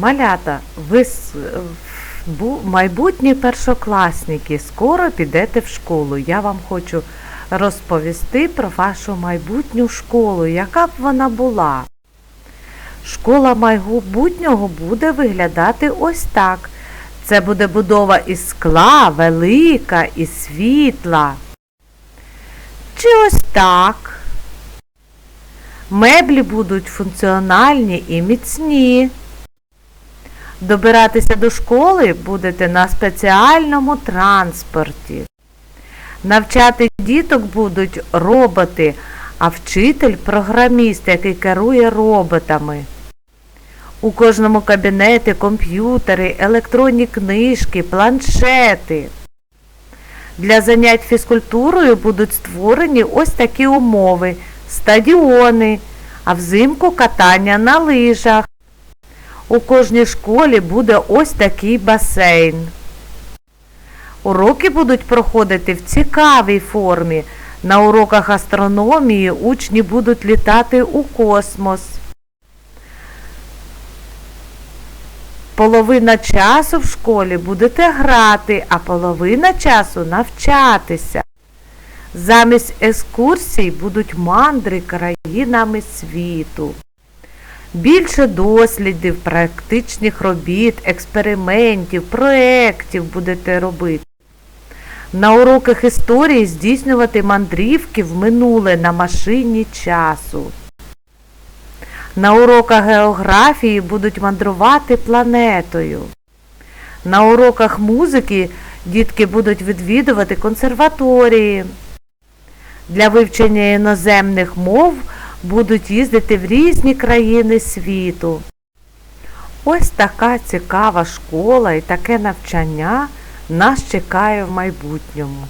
Малята, ви майбутні першокласники, скоро підете в школу. Я вам хочу розповісти про вашу майбутню школу, яка б вона була. Школа майбутнього буде виглядати ось так. Це буде будова із скла, велика і світла. Чи ось так. Меблі будуть функціональні і міцні. Добиратися до школи будете на спеціальному транспорті. Навчати діток будуть роботи, а вчитель програміст, який керує роботами. У кожному кабінеті комп'ютери, електронні книжки, планшети. Для занять фізкультурою будуть створені ось такі умови: стадіони, а взимку катання на лижах. У кожній школі буде ось такий басейн. Уроки будуть проходити в цікавій формі. На уроках астрономії учні будуть літати у космос. Половина часу в школі будете грати, а половина часу навчатися. Замість екскурсій будуть мандри країнами світу. Більше дослідів, практичних робіт, експериментів, проєктів будете робити. На уроках історії здійснювати мандрівки в минуле на машині часу. На уроках географії будуть мандрувати планетою. На уроках музики дітки будуть відвідувати консерваторії. Для вивчення іноземних мов будуть їздити в різні країни світу. Ось така цікава школа і таке навчання нас чекає в майбутньому.